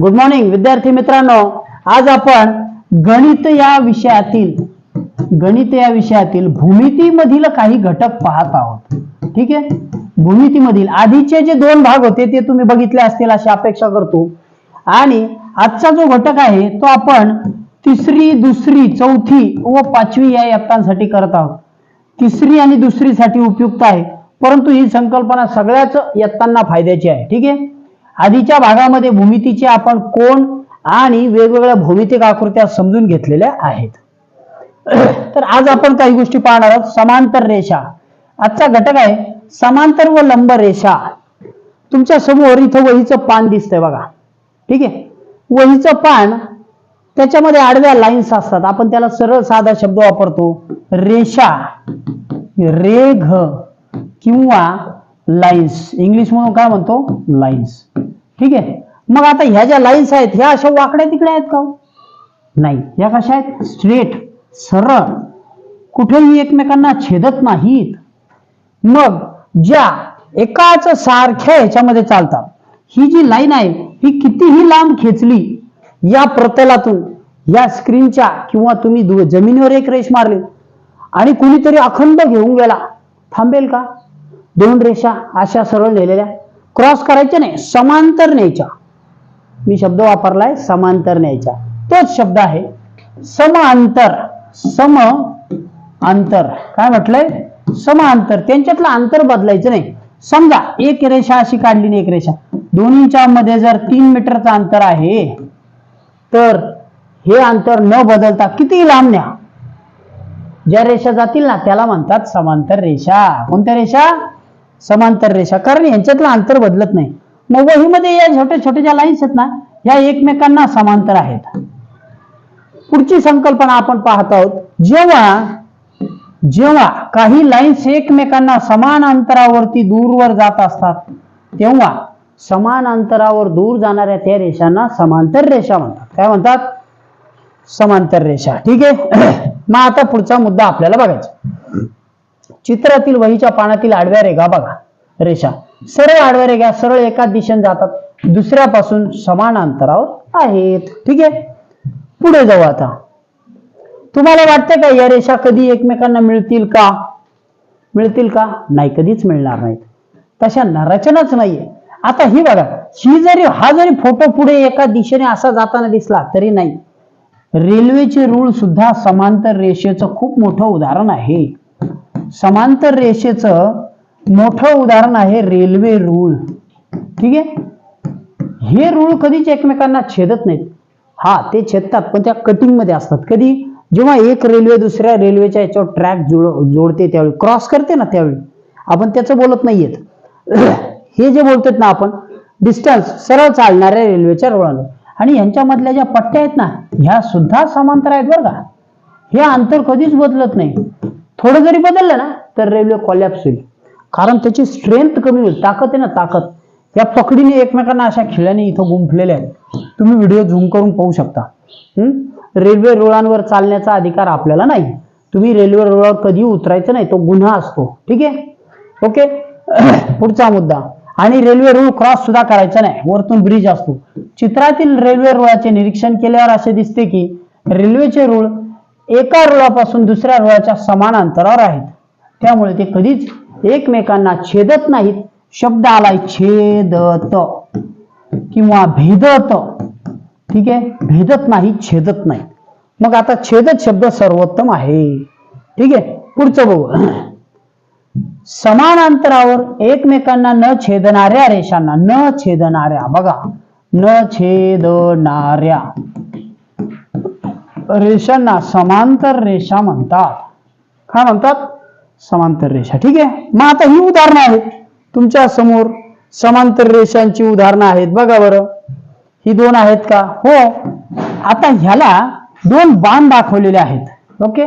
Good morning विद्यार्थी मित्रांनो. आज आपण गणित या विषयातील गणित या विषयातील भूमितीमधील काही घटक पाहत आहोत. ठीक आहे? भूमितीमधील आधीचे जे दोन भाग होते ते तुम्ही बघितले असतील अशी अपेक्षा करतो. आणि आजचा जो घटक आहे तो आपण तिसरी दुसरी चौथी व पाचवी या इयत्तांसाठी करत आहोत. तिसरी आणि दुसरीसाठी उपयुक्त आहे. परंतु ही संकल्पना सगळ्याच इयत्तांना फायद्याची आहे. ठीक आहे? आधीच्या भागामध्ये भूमितीचे आपण कोण आणि वेगवेगळ्या भौमितिक आकृत्या समजून घेतलेल्या आहेत. तर आज आपण काही गोष्टी पाहणार आहोत. समांतर रेषा. आजचा घटक आहे समांतर व लंब रेषा. तुमच्यासमोर इथं वहीचं पान दिसतंय बघा. ठीक आहे? वहीचं पान त्याच्यामध्ये आडव्या लाईन्स असतात. आपण त्याला सरळ साधा शब्द वापरतो. रेषा. रेघ किंवा लाईन्स इंग्लिश म्हणून काय म्हणतो? लाईन्स ठीक आहे? मग आता ह्या ज्या लाईन्स आहेत ह्या अशा वाकड्या तिकडे आहेत का हो? नाही. ह्या कशा आहेत? स्ट्रेट सरळ. कुठेही एकमेकांना छेदत नाहीत. मग ज्या एकाच सारख्या ह्याच्यामध्ये चालतात. ही जी लाईन आहे ही कितीही लांब खेचली या प्रतलातून या स्क्रीनच्या किंवा तुम्ही जमिनीवर एक रेष मारली आणि कुणीतरी अखंड घेऊन गेला थांबेल का? दोन रेषा अशा सरळ नेलेल्या क्रॉस करायच्या नाही समांतर न्यायच्या. मी शब्द वापरलाय समांतर न्यायचा तोच शब्द आहे समांतर सम अंतर. काय म्हटलंय? समांतर. त्यांच्यातलं अंतर बदलायचं नाही. समजा एक रेषा अशी काढली नाही एक रेषा. दोन्हीच्या मध्ये जर तीन मीटरचं अंतर आहे तर हे अंतर न बदलता किती लांब न्या? ज्या रेषा जातील ना त्याला म्हणतात समांतर रेषा. कोणत्या रेषा? समांतर रेषा. कारण यांच्यातलं अंतर बदलत नाही. मग या छोट्या छोट्या ज्या लाईन्स आहेत ना या एकमेकांना समांतर आहेत. पुढची संकल्पना आपण पाहत आहोत. जेव्हा जेव्हा काही लाईन्स एकमेकांना समान अंतरावरती दूरवर जात असतात तेव्हा समान अंतरावर दूर जाणाऱ्या त्या रेषांना समांतर रेषा म्हणतात. काय म्हणतात? समांतर रेषा. ठीक आहे? मग आता पुढचा मुद्दा आपल्याला बघायचा चित्रातील वहीच्या पानातील आडव्या रेगा बघा. रेषा. सरळ आडव्या रेगा सरळ एकाच दिशेने जातात. दुसऱ्यापासून समान अंतरावर आहेत. ठीक आहे? पुढे जाऊ आता. तुम्हाला वाटतं का या रेषा कधी एकमेकांना मिळतील का? मिळतील का? नाही कधीच मिळणार नाहीत. तशा रचनाच नाहीये. आता ही बघा ही जरी हा जरी फोटो पुढे एका दिशेने असा जाताना दिसला तरी नाही. रेल्वेचे रूळ सुद्धा समांतर रेषेचं खूप मोठं उदाहरण आहे. समांतर रेषेचं मोठं उदाहरण आहे रेल्वे रूळ. ठीक आहे? हे रूळ कधीच एकमेकांना छेदत नाहीत. हा ते छेदतात पण त्या कटिंगमध्ये असतात. कधी? जेव्हा एक रेल्वे दुसऱ्या रेल्वेच्या याच्यावर ट्रॅक जोड जोडते त्यावेळी क्रॉस करते ना त्यावेळी. आपण त्याचं बोलत नाहीयेत. हे जे बोलतात ना आपण डिस्टन्स सरळ चालणाऱ्या रेल्वेच्या रुळानं आणि यांच्यामधल्या ज्या पट्ट्या आहेत ना ह्या सुद्धा समांतर आहेत बरं का. हे अंतर कधीच बदलत नाही. थोडं जरी बदललं ना तर रेल्वे कॉलॅप्स होईल. कारण त्याची स्ट्रेंथ कमी होईल ताकद आहे ना ताकद. या पकडीने एकमेकांना अशा खिळ्याने इथं गुंफलेल्या आहेत. तुम्ही व्हिडिओ झूम करून पाहू शकता. रेल्वे रुळांवर चालण्याचा अधिकार आपल्याला नाही. तुम्ही रेल्वे रुळावर कधी उतरायचं नाही तो गुन्हा असतो. ठीक आहे? ओके? पुढचा मुद्दा. आणि रेल्वे रूळ क्रॉस सुद्धा करायचा नाही. वरतून ब्रिज असतो. चित्रातील रेल्वे रुळाचे निरीक्षण केल्यावर असे दिसते की रेल्वेचे रूळ एका रुळापासून दुसऱ्या रुळाच्या समान अंतरावर आहेत. त्यामुळे ते कधीच एकमेकांना छेदत नाहीत. शब्द आलाय छेदत. किंवा भेदत. ठीक आहे? भेदत नाही छेदत नाही. मग आता छेदत शब्द सर्वोत्तम आहे. ठीक आहे? पुढचं बघू. समान अंतरावर एकमेकांना न छेदणाऱ्या रेषांना न छेदणाऱ्या. बघा. न छेदणाऱ्या. रेषांना समांतर रेषा म्हणतात. काय म्हणतात? समांतर रेषा. ठीक आहे? मग आता ही उदाहरणं आहेत. तुमच्यासमोर समांतर रेषांची उदाहरणं आहेत. बघा बरं. ही दोन आहेत का? हो. आता ह्याला दोन बाण दाखवलेले आहेत. ओके?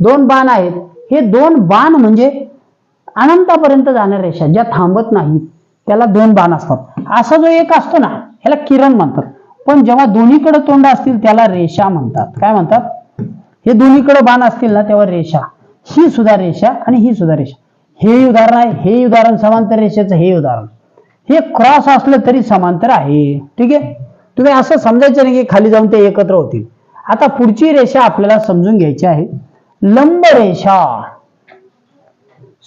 दोन बाण आहेत. हे दोन बाण म्हणजे अनंतापर्यंत जाणाऱ्या रेषा ज्या थांबत नाहीत त्याला दोन बाण असतात. असा जो एक असतो ना ह्याला किरण म्हणतात. पण जेव्हा दोन्हीकडे तोंड असतील त्याला रेषा म्हणतात. काय म्हणतात? हे दोन्हीकडे बाण असतील ना तेव्हा रेषा. ही सुद्धा रेषा आणि ही सुद्धा रेषा. हे उदाहरण आहे हे उदाहरण समांतर रेषेचं हे उदाहरण. हे क्रॉस असलं तरी समांतर आहे. ठीक आहे? तुम्ही असं समजायचं नाही की खाली जाऊन ते एकत्र होतील. आता पुढची रेषा आपल्याला समजून घ्यायची आहे. लंब रेषा.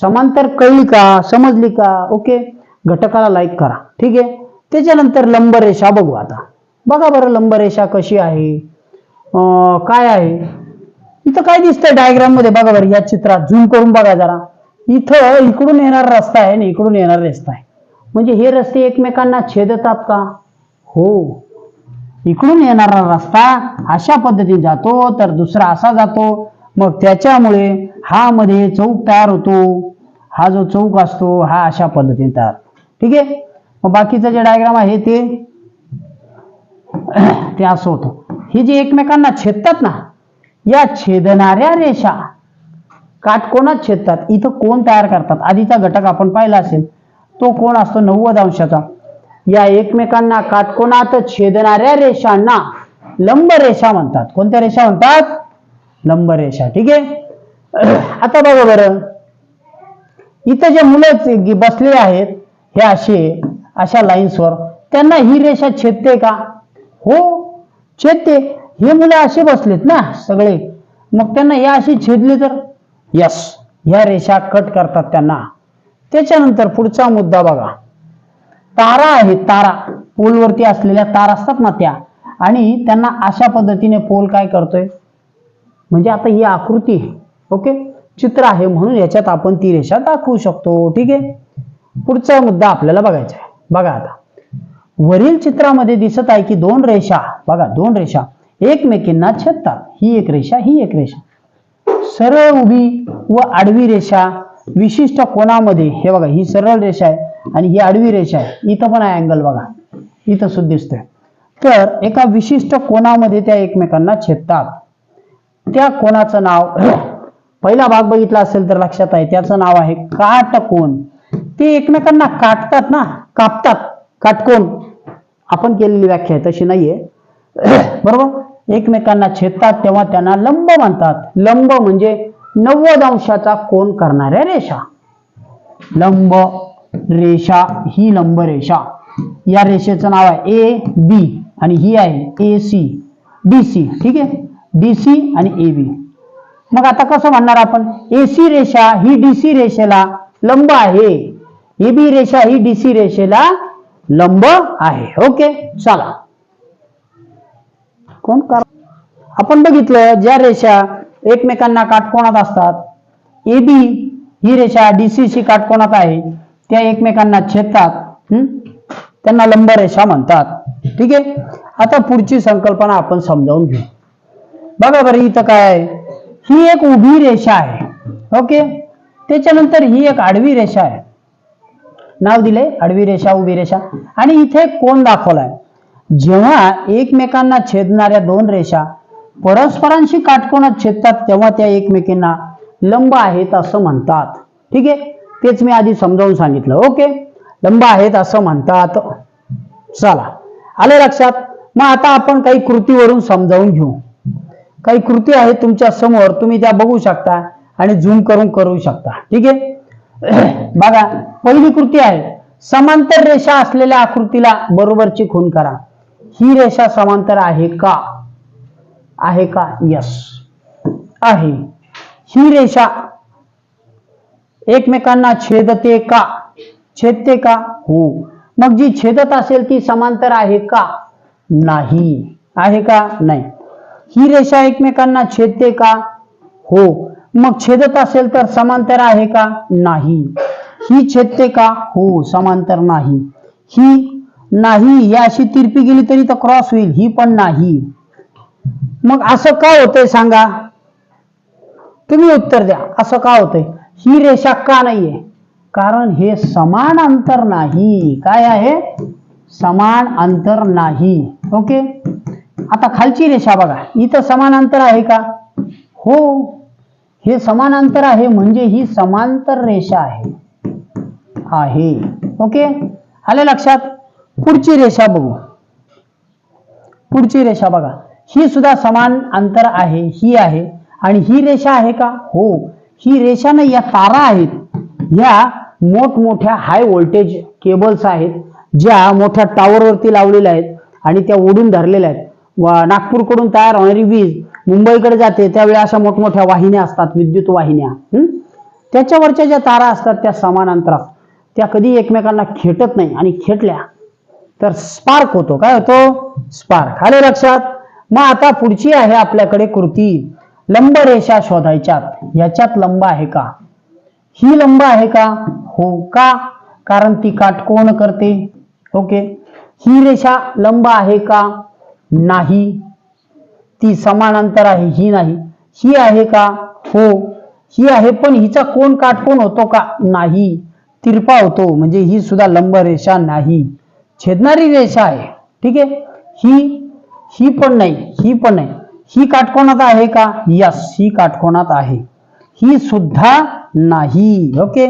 समांतर कळली का? समजली का? ओके. घटकाला लाईक करा. ठीक आहे? त्याच्यानंतर लंब रेषा बघू आता. बघा बरं लंबरेषा कशी आहे. काय आहे. इथं काय दिसतंय डायग्राममध्ये? बघा बरं या चित्रात झूम करून बघा जरा. इथं इकडून येणारा रस्ता आहे आणि इकडून येणारा रस्ता आहे. म्हणजे हे रस्ते एकमेकांना छेदतात का? हो. इकडून येणारा रस्ता अशा पद्धतीने जातो तर दुसरा असा जातो. मग त्याच्यामुळे हा मध्ये चौक तयार होतो. हा जो चौक असतो हा अशा पद्धतीने तयार. ठीक आहे? मग बाकीचं जे डायग्राम आहे ते ते असं होतं. हे जे एकमेकांना छेदतात ना या छेदणाऱ्या रेषा काटकोनात छेदतात? इथं कोण तयार करतात? आधीचा घटक आपण पाहिला असेल तो कोण असतो? नव्वद अंशाचा. या एकमेकांना काटकोनात छेदणाऱ्या रेषांना लंब रेषा म्हणतात. कोणत्या रेषा म्हणतात? लंब रेषा. ठीक आहे? आता बघा बरं. इथं जे मुलं जे बसले आहेत हे असे अशा लाईन्सवर त्यांना ही रेषा छेदते का? हो छेदते हे मुलं असे बसलेत ना सगळे. मग त्यांना या अशी छेदली तर? यस ह्या रेषा कट करतात त्यांना. त्याच्यानंतर पुढचा मुद्दा बघा. तारा आहेत तारा. पोलवरती असलेल्या तार असतात ना त्या. आणि त्यांना अशा पद्धतीने पोल काय करतोय? म्हणजे आता ही आकृती आहे. ओके? चित्र आहे म्हणून याच्यात आपण ती रेषा दाखवू शकतो. ठीक आहे? पुढचा मुद्दा आपल्याला बघायचा आहे. बघा आता. वरील चित्रामध्ये दिसत आहे की दोन रेषा. बघा दोन रेषा. एकमेकींना छेदतात. ही एक रेषा ही एक रेषा. सरळ उभी व आडवी रेषा विशिष्ट कोणामध्ये हे बघा ही सरळ रेषा आहे आणि ही आडवी रेषा आहे. इथं पण आहे अँगल बघा. इथं सुद्धा दिसतोय. तर एका विशिष्ट कोणामध्ये त्या एकमेकांना छेदतात. त्या कोणाचं नाव पहिला भाग बघितला असेल तर लक्षात आहे त्याचं नाव आहे काटकोण ते एकमेकांना काटतात ना? कापतात. काटकोन. आपण केलेली व्याख्या आहे तशी नाहीये. बरोबर? एकमेकांना छेदतात तेव्हा त्यांना लंब म्हणतात लंब म्हणजे नव्वद अंशाचा कोण करणाऱ्या रेषा. लंब रेषा ही लंब रेषा. या रेषेचं नाव आहे ए बी आणि ही आहे ए सी डी सी ठीक आहे? डी सी आणि ए बी मग आता कसं म्हणणार आपण? ए सी रेषा ही डी सी रेषेला लंब आहे. ए बी रेषा ही डी सी रेषेला लंब आहे. ओके चला. कोण कर आपण बघितलं ज्या रेषा एकमेकांना काटकोणात असतात ए बी ही रेषा डीसीशी काटकोणात आहे त्या एकमेकांना छेदतात त्यांना लंब रेषा म्हणतात. ठीक आहे? आता पुढची संकल्पना आपण समजावून घेऊ. बघा बरं इथं काय आहे? ही एक उभी रेषा आहे. ओके? त्याच्यानंतर ही एक आडवी रेषा आहे. नाव दिले आडवी रेषा उभी रेषा. आणि इथे कोण दाखवलाय? जेव्हा एकमेकांना छेदणाऱ्या दोन रेषा परस्परांशी काटकोणात छेदतात तेव्हा त्या एकमेकींना लंब आहेत असं म्हणतात. ठीक आहे? तेच मी आधी समजावून सांगितलं. ओके? लंब आहेत असं म्हणतात. चला. आले लक्षात? मग आता आपण काही कृतीवरून समजावून घेऊ. काही कृती आहेत तुमच्यासमोर तुम्ही त्या बघू शकता आणि झूम करून करू शकता. ठीक आहे? बघा पहिली कृती आहे. समांतर रेषा असलेल्या आकृतीला बरोबरची खून करा. ही रेषा समांतर आहे का? आहे का? यस आहे. ही रेषा एकमेकांना छेदते का? छेदते का? हो. मग जी छेदत असेल ती समांतर आहे का? नाही. आहे का? नाही. ही रेषा एकमेकांना छेदते का? हो. मग छेदत असेल तर समांतर आहे का? नाही. ही छेदते का? हो समांतर नाही. ही नाही या अशी तिरपी गेली तरी तर क्रॉस होईल. ही पण नाही. मग असं का होतंय सांगा? तुम्ही उत्तर द्या. असं का होतंय? ही रेषा का नाहीये? कारण हे समान अंतर नाही. काय आहे? समान अंतर नाही. ओके? आता खालची रेषा बघा. इथं समान अंतर आहे का? हो. हे समान अंतर आहे म्हणजे ही समांतर रेषा आहे. आहे. ओके? आले लक्षात? पुढची रेषा बघू. पुढची रेषा बघा. ही सुद्धा समान अंतर आहे ही आहे. आणि ही रेषा आहे का? हो. ही रेषा नाही या तारा आहेत. या मोठमोठ्या हाय व्होल्टेज केबल्स आहेत ज्या मोठ्या टॉवरवरती लावलेल्या आहेत आणि त्या ओढून धरलेल्या आहेत. नागपूरकडून तयार होणारी वीज मुंबईकडे जाते त्यावेळी अशा मोठमोठ्या वाहिन्या असतात विद्युत वाहिन्या. त्याच्यावरच्या ज्या तारा असतात त्या समान अंतरात. त्या कधी एकमेकांना खेटत नाही आणि खेटल्या तर स्पार्क होतो. काय होतो? स्पार्क आले लक्षात? मग आता पुढची आहे आपल्याकडे कृती. लंब रेषा शोधायच्यात. याच्यात लंब आहे का? ही लंब आहे का? हो का? कारण ती काटकोण करते. ओके? ही रेषा लंब आहे का? नाही. ती समानांतर आहे ही नाही. ही आहे का? हो. ही आहे पण हिचा कोण काटकोण होतो का? नाही. तिरपा होतो म्हणजे ही सुद्धा लंब रेषा नाही. छेदणारी रेषा आहे. ठीक आहे? ही ही पण नाही ही पण नाही. ही काटकोणात आहे का? यस ही काटकोणात आहे. ही सुद्धा नाही. ओके?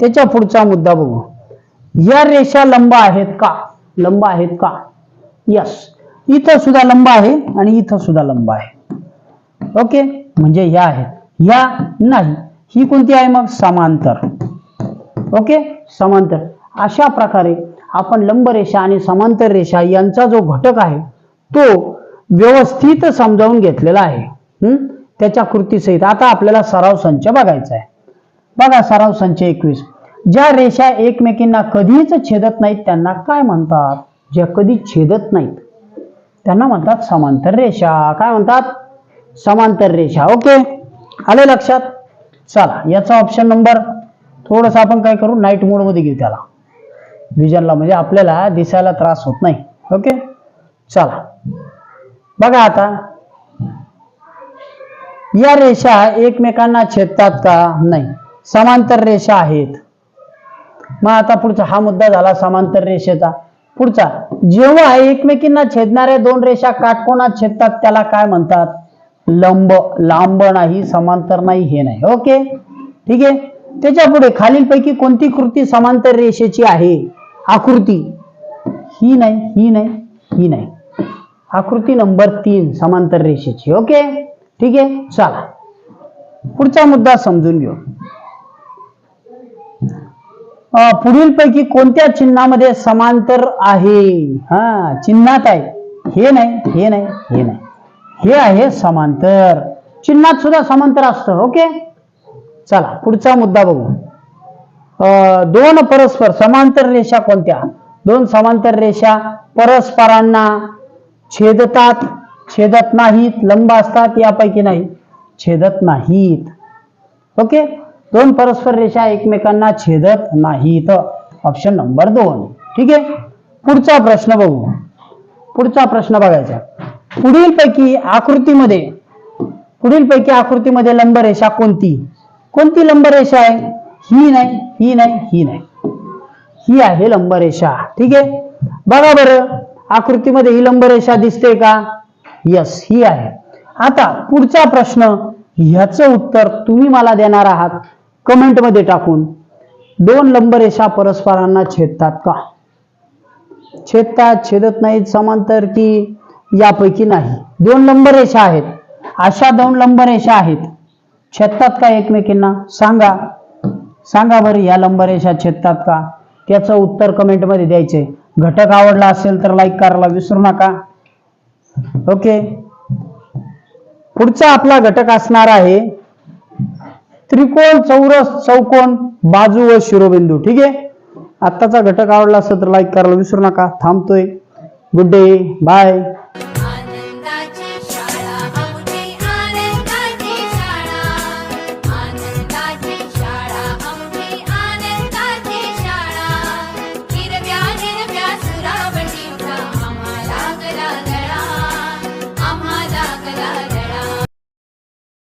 त्याच्या पुढचा मुद्दा बघू. या रेषा लंब आहेत का? लंब आहेत का? यस. इथं सुद्धा लंब आहे आणि इथं सुद्धा लंब आहे. ओके? म्हणजे या आहेत. या नाही. ही कोणती आहे मग? समांतर. ओके? समांतर. अशा प्रकारे आपण लंब रेषा आणि समांतर रेषा यांचा जो घटक आहे तो व्यवस्थित समजावून घेतलेला आहे. हम्म? त्याच्या कृतीसहित. आता आपल्याला सराव संच बघायचा आहे. बघा सराव संच एकवीस. ज्या रेषा एकमेकींना कधीच छेदत नाहीत त्यांना काय म्हणतात? ज्या कधी छेदत नाहीत. त्यांना म्हणतात समांतर रेषा. काय म्हणतात? समांतर रेषा. ओके? आले लक्षात? चला याचा ऑप्शन नंबर थोडस आपण काय करू? नाईट मोडमध्ये घेऊ त्याला. विजनला म्हणजे आपल्याला दिसायला त्रास होत नाही. ओके? चला. बघा आता. या रेषा एकमेकांना छेदतात का? नाही. समांतर रेषा आहेत. मग आता पुढचा हा मुद्दा झाला समांतर रेषेचा. पुढचा जेव्हा एकमेकींना छेदणाऱ्या दोन रेषा काटकोणात छेदतात त्याला काय म्हणतात? लंब लांब नाही समांतर नाही हे नाही. ओके? ठीक आहे? त्याच्या पुढे खालीलपैकी कोणती कृती समांतर रेषेची आहे? आकृती. ही नाही ही नाही ही नाही. आकृती नंबर तीन समांतर रेषेची. ओके? ठीक आहे? चला. पुढचा मुद्दा समजून घेऊ. पुढीलपैकी कोणत्या चिन्हामध्ये समांतर आहे? हा चिन्हात आहे. हे नाही हे नाही हे नाही. हे आहे समांतर. चिन्हात सुद्धा समांतर असतं ओके? चला पुढचा मुद्दा बघू. अं, दोन परस्पर समांतर रेषा कोणत्या? दोन समांतर रेषा परस्परांना छेदतात छेदत नाहीत लंब असतात यापैकी नाही. छेदत नाहीत. ओके? दोन परस्पर रेषा एकमेकांना छेदत नाहीत. ऑप्शन नंबर दोन. ठीक आहे? पुढचा प्रश्न बघू. पुढचा प्रश्न बघायचा. पुढीलपैकी आकृतीमध्ये पुढील पैकी आकृतीमध्ये लंबरेषा कोणती? कोणती लंबरेषा आहे? ही नाही ही नाही ही नाही. ही आहे लंबरेषा ठीक आहे? बघा बरं आकृतीमध्ये ही लंबरेषा दिसते का? यस ही आहे. आता पुढचा प्रश्न ह्याचं उत्तर तुम्ही मला देणार आहात. कमेंटमध्ये टाकून दोन लंबरेषा परस्परांना छेदतात का? छेदतात छेदत नाहीत समांतर की यापैकी नाही. दोन लंबरेषा आहेत. अशा दोन लंबरेषा आहेत. छेदतात का एकमेकींना? सांगा. सांगा बरं या लंबरेषा छेदतात का? त्याचं उत्तर कमेंटमध्ये द्यायचंय घटक आवडला असेल तर लाईक करायला विसरू नका. ओके पुढचा आपला घटक असणार आहे त्रिकोण चौरस चौकोन बाजू व शिरोबिंदू. ठीक आहे? आत्ताचा घटक आवडला असेल तर लाईक करायला विसरू नका. थांबतोय. Good day bye